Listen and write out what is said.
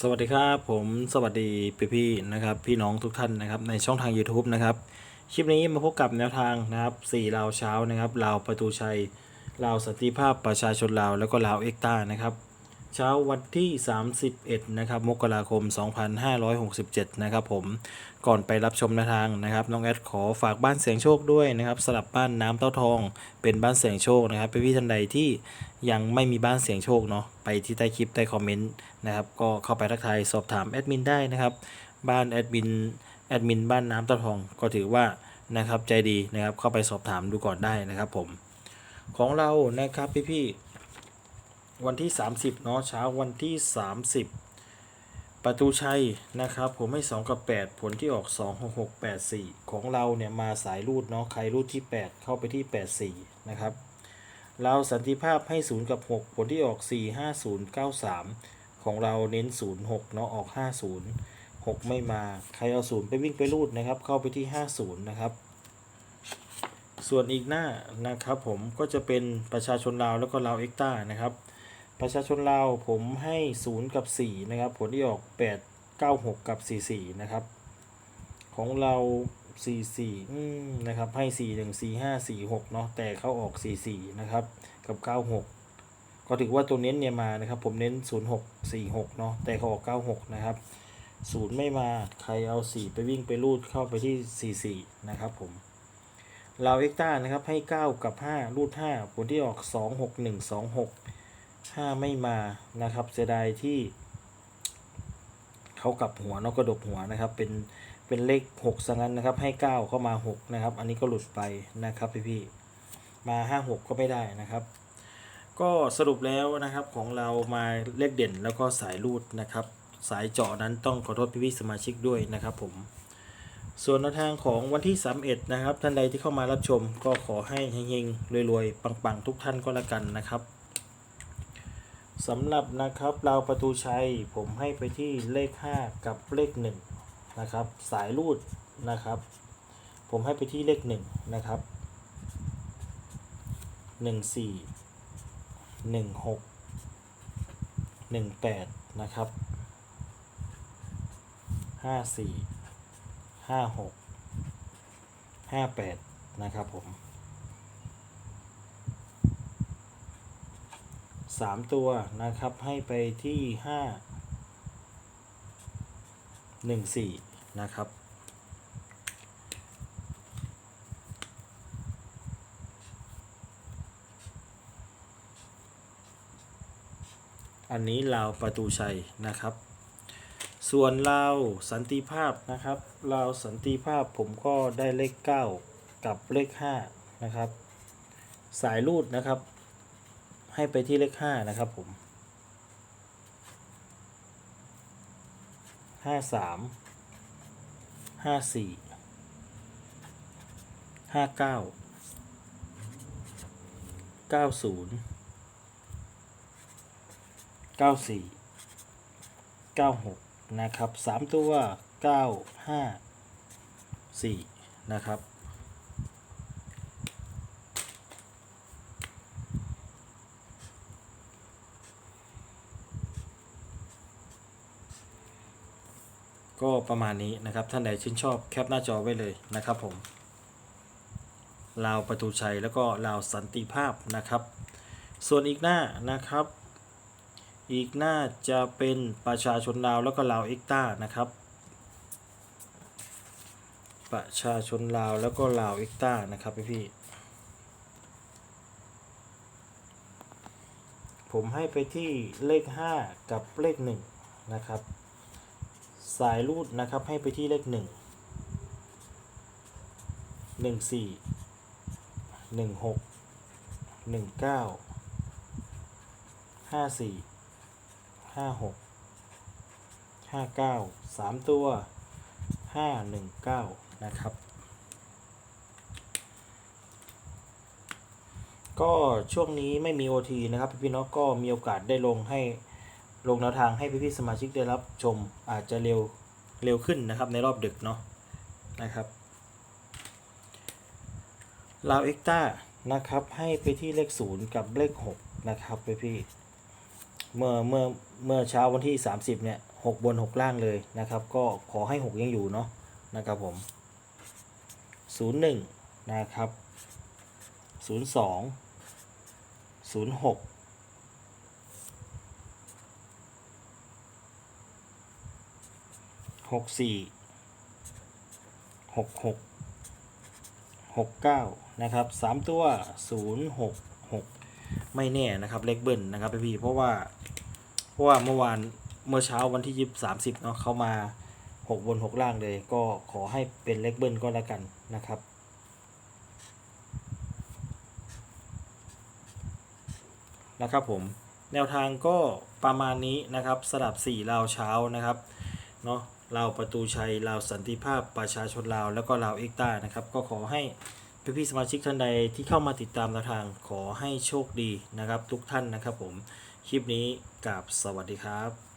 สวัสดีครับผมสวัสดีพี่พี่นะครับพี่น้องทุกท่านนะครับในช่องทาง YouTube นะครับคลิปนี้มาพบกับแนวทางนะครับ4ลาวเช้านะครับลาวประตูชัยลาวสันติภาพประชาชนลาวแล้วก็ลาวเอกตานะครับ เช้าวันที่ 31 นะครับ มกราคม 2567 นะครับผม ก่อนไปรับชมแนวทางนะครับ น้องแอดขอฝากบ้านเสียงโชคด้วยนะครับสลับบ้านน้ำเต้าทอง เป็นบ้านเสียงโชคนะครับพี่พี่ท่านใดที่ยังไม่มีบ้านเสียงโชคเนาะ ไปที่ใต้คลิปใต้คอมเมนต์นะครับ ก็เข้าไปทักทายสอบถามแอดมินได้นะครับ บ้านแอดมิน แอดมินบ้านน้ำเต้าทอง ก็ถือว่านะครับใจดีนะครับ เข้าไปสอบถามดูก่อนได้นะครับผม ของเรานะครับพี่พี่ๆ วันที่ 30เนาะเช้าวันที่ 30 ประตูชัยนะครับ ผมให้ 2 กับ 8 ผลที่ออก 2 6 6 8 4 ของเราเนี่ยมาสายรูดเนาะใครรูดที่ 8 เข้าไปที่ 84 นะครับ เราสันติภาพให้ 0 กับ 6 ผลที่ออก 4 5 0 9 3 ของเราเน้น 0 6 เนาะออก 50 6 ไม่มา ใครเอา 0 ไปวิ่งไปรูดนะครับ เข้าไปที่ 50 นะครับส่วนอีกหน้านะครับผมก็จะเป็นประชาชนลาวแล้วก็ลาวเอ็กต้านะครับ ประชาชนลาวผมให้ 0 กับ 4 นะครับ ผลที่ออก 8 9 6 กับ 44 นะครับ ของเรา 44อืมนะครับ ให้ 4 1 4 5 4 6 เนาะแต่เขาออก 44 นะครับ กับ 96 ก็ถือว่าตัวเน้นเนี่ยมานะครับ ผมเน้น 06 46 เนาะแต่เขาออก 96 นะครับ 0 ไม่มาใครเอา 4 ไปวิ่งไปรูดเข้าไปที่ 44 นะครับผมลาวเอ็กต้านะครับให้ 9 กับ 5 รูด 5 ผลที่ออก 2 6 1 2 6 5ไม่มานะครับ เสียดายที่ เขากลับหัวเนกกระดกหัวนะครับ เป็นเป็นเลข6ซะงั้นนะครับ ให้9เข้ามา6นะครับ อันนี้ก็หลุดไปนะครับพี่ๆมา5 6ก็ไม่ได้นะครับ ก็สรุปแล้วนะครับของเรามาเลขเด่นแล้วก็สายรูดนะครับ สายเจาะนั้นต้องขอโทษพี่ๆสมาชิกด้วยนะครับผมส่วนแนวทางของวันที่ 31 นะครับ ท่านใดที่เข้ามารับชมก็ขอให้เฮงๆรวยๆ ปังๆ ทุกท่านก็แล้วกันนะครับ สำหรับนะครับเราประตูชัยผมให้ไปที่เลข 5 กับเลข1นะครับสายรูดนะครับ ผมให้ไปที่เลข1นะครับ14 16 18นะครับ54ห้าหกห้าแปดนะครับผม สามตัวนะครับ ให้ไปที่ห้าหนึ่งสี่นะครับ อันนี้ลาวประตูชัยนะครับ ส่วนลาวสันติภาพนะครับลาวสันติภาพผมก็ได้เลข 9 กับเลข 5 นะครับ สายรูดนะครับ ให้ไปที่เลข5นะครับผมห้าสามห้าสี่ห้าเก้าเก้าศูนย์เก้าสี่เก้าหกนะครับสามตัวเก้าห้าสี่นะครับ ก็ประมาณนี้นะครับท่านใดชื่นชอบแคปหน้าจอไว้เลยนะครับผมลาวประตูชัยแล้วก็ลาวสันติภาพนะครับ ส่วนอีกหน้านะครับ อีกหน้าจะเป็นประชาชนลาวแล้วก็ลาวเอ็กต้านะครับ ประชาชนลาวแล้วก็ลาวเอ็กต้านะครับพี่พี่ผมให้ไปที่เลข 5 กับเลข 1 นะครับ สายรูดนะครับให้ไปที่เลข1 1 4 1 6 1 9 5 4ห้าห้าสี่ห้าหกห้าเก้าสามตัวห้าหนึ่งเก้านะครับ ก็ช่วงนี้ไม่มี OT นะครับ พี่ๆเนาะก็มีโอกาสได้ลงให้ ลงแนวทางให้พี่ๆสมาชิกได้รับชมอาจจะเร็วเร็วขึ้นนะครับในรอบดึกเนาะนะครับลาวเอ็กต้านะครับให้ไปที่เลข 0 กับเลข 6 นะครับพี่พี่เมื่อเมื่อเมื่อเช้าวันที่ 30 เนี่ย 6 บน 6 ล่างเลยนะครับ ก็ขอให้ 6 ยังอยู่เนาะนะครับผม 01 นะครับ 02 06 หกสี่หกหกหกเก้านะครับสามตัวศูนย์หกหกไม่แน่นะครับเลขเบิ้ลนะครับพี่ๆเพราะว่าเพราะว่าเมื่อวานเมื่อเช้าวันที่ยี่สามสิบเนาะเขามาหกบนหกล่างเลยก็ขอให้เป็นเลขเบิ้ลก็แล้วกันนะครับนะครับผมแนวทางก็ประมาณนี้นะครับสลับ4ลาวเช้านะครับเนาะ ลาวประตูชัยลาวสันติภาพประชาชนลาว แล้วก็ลาวเอกต้านะครับ ก็ขอให้พี่พี่ๆสมาชิกท่านใดที่เข้ามาติดตามแนวทางขอให้โชคดีนะครับ ทุกท่านนะครับผม คลิปนี้กับสวัสดีครับ